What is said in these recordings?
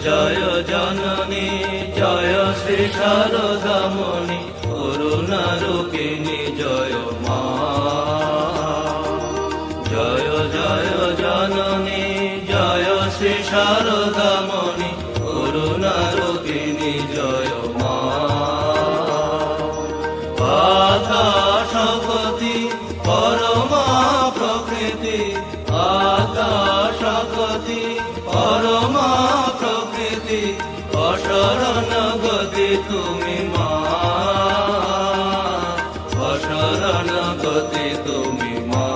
জয় জননী, জয় শ্রী শারদামণি করুণা রূপিণী জয় মা। জয় জয় জননী, জয় শ্রী শারদামণি করুণা রূপিণী জয় মা আকাশপতি পরমা প্রকৃতি আকাশপতি তুমি মা। অসরণ গতি তুমি মা।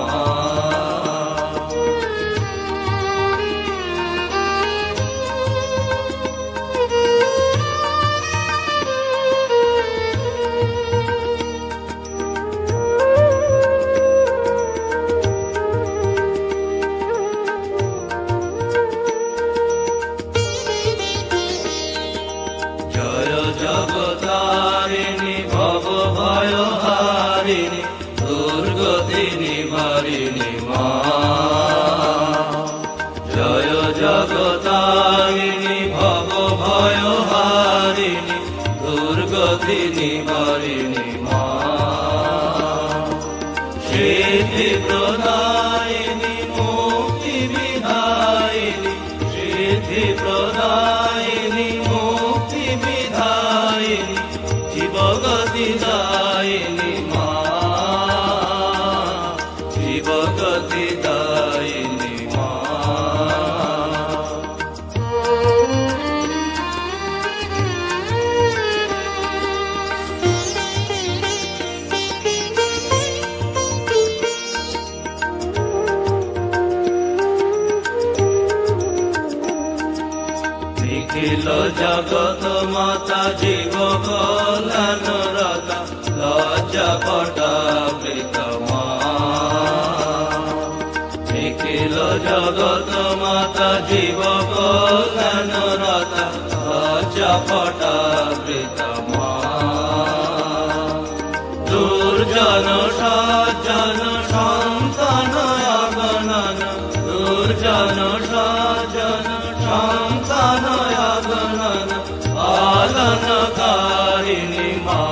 জয় জগতারিণী দুর্গতি নিবারিণী মা। সিদ্ধি প্রদায়িনী, মুক্তি বিধায়িনী। সিদ্ধি প্রদায়িনী, মুক্তি বিধায়িনী। জীবগতি দায়িনী মা। জীবগতি দায়িনী নিখিল জগত মাতা জীব কল্যাণ রতা লজ্জা পটাবৃত নিখিল জগত মাতা জীব কল্যাণ রতা লজ্জা পটাবৃত দুর্জন সজ্জন সন্তান অগণন দুর্জন সজ্জন সন্তান পালনকারিণী মা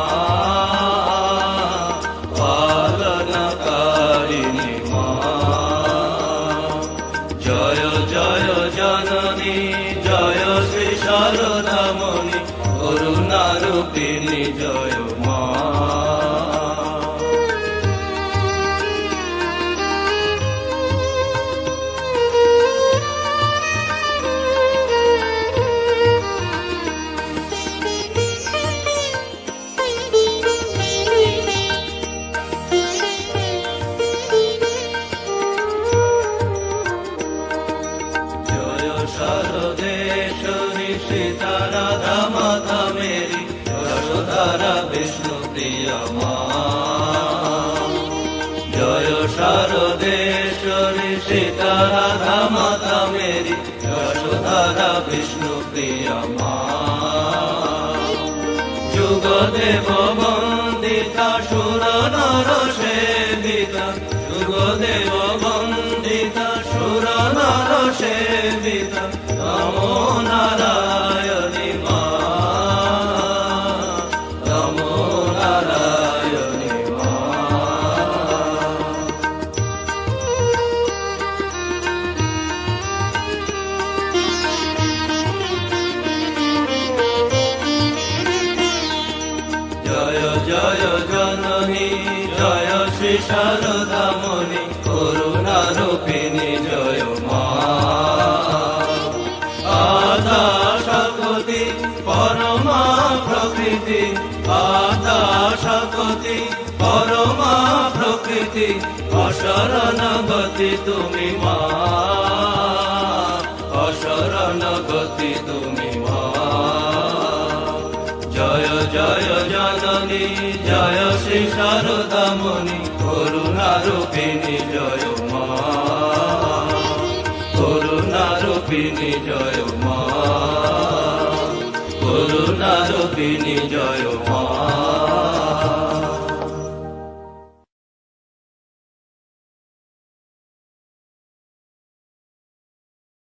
পালনকারিণী মা জয় জয় জননী জয় শ্রী শারদামণি করুণারূপিণী জয় শারদেশ্বরী সীতারাধা মাতা মেরি যশোধারা বিষ্ণু প্রিয়া মা দেব বন্দিতা সুর নর সেবিতা। বন্দিতা সুর নর সেবিতা। জয় শ্রী শারদামণি করুণা রূপিণী জয় মা। আদা শকতি, পরমা প্রকৃতি। আদা শকতি, পরমা প্রকৃতি, অশরণ গতি তুমি মা। অশরণ গতি তুমি মা। জয় জয় জননী, জয় শ্রী শারদামণি করুণারূপিণী জয় মা। করুণারূপিণী জয় মা। করুণারূপিণী জয়